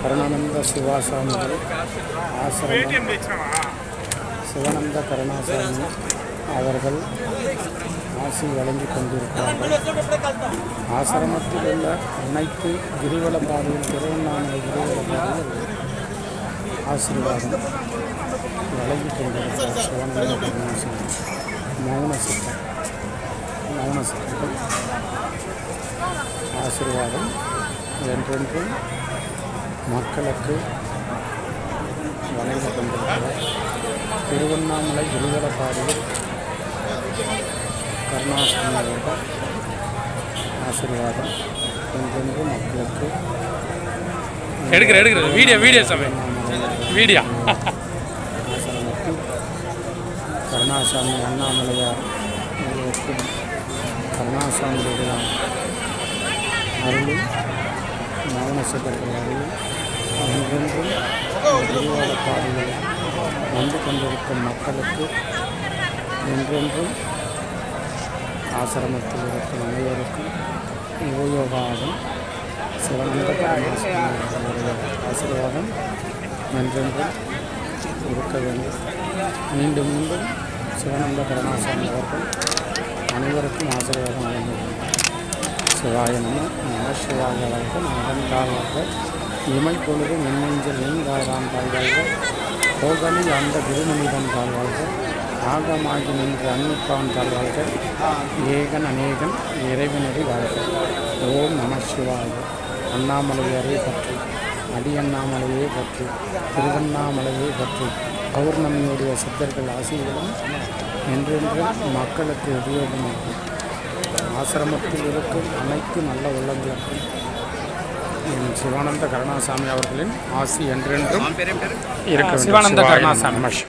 கருணானந்த சிவாசாமிகள் ஆசிரமம். சிவானந்த கருணாசாமி அவர்கள் ஆசி வழங்கி கொண்டிருக்கிறார்கள். ஆசிரமத்தில் உள்ள அனைத்து கிரிவல பாதையில் திருவண்ணாமலை கிரிவல பாதையில் ஆசீர்வாதம் வழங்கி கொண்டிருக்கிறார் சிவானந்த கருணாசாமி. மௌன சித்தம் மௌன சித்தம் ஆசீர்வாதம் என்றென்றும் மக்களுக்கு வழங்கி கொண்டிருக்கிறார் திருவண்ணாமலை கிரிவல பாதையில் கருணாசாமி அவர்கள் ஆசீர்வாதம் என்றென்று மக்களுக்கு எடுக்கிற எடுக்கிற வீடியோ வீடியோ சமயம் வீடியோ. கருணாசாமி அண்ணாமலையார் கருணாசாமியுடைய அருளும் மௌன சித்தர்கள் அருளும் என்றென்றும் கிரிவல பாதையில் வந்து கொண்டிருக்கும் மக்களுக்கு என்றென்றும் ஆசிரமத்தில் இருக்கும் அனைவருக்கும் யோகாவும் சிவனந்த கருணாசாமியுடைய ஆசீர்வாதம் என்றென்றும் இருக்க வேண்டும் மீண்டும் மீண்டும் சிவானந்த கருணாசாமி அவர்கள் அனைவருக்கும் ஆசீர்வாதம் வழங்க வேண்டும் சிவாய நம நம சிவாய வாழ்க நகன்காவாக இமை பொழுது மின்னஞ்சல் நீங்காராம் தாழ்வாழ்க கோகலில் அந்த திருமணிதன் தாழ்வாழ்க ஆகமாகி நின்று அன்னிப்பான் தாழ்வாழ்க ஏகன் அநேகன் இறைவனடி வாழ்க. ஓம் நம சிவாய. அண்ணாமலையாரே பற்றி. அடி அண்ணாமலையை பற்றி. திருவண்ணாமலையே பற்றி. பௌர்ணமியுடைய சித்தர்கள் ஆசைகளும் என்றென்றும் மக்களுக்கு உபயோகமாகும். ஆசிரமத்தில் இருக்கும் அனைத்து நல்ல உள்ளங்களுக்கும் என் சிவானந்த கருணாசாமி அவர்களின் ஆசி என்றென்றும் இருக்க. சிவானந்த. கருணாசாமி.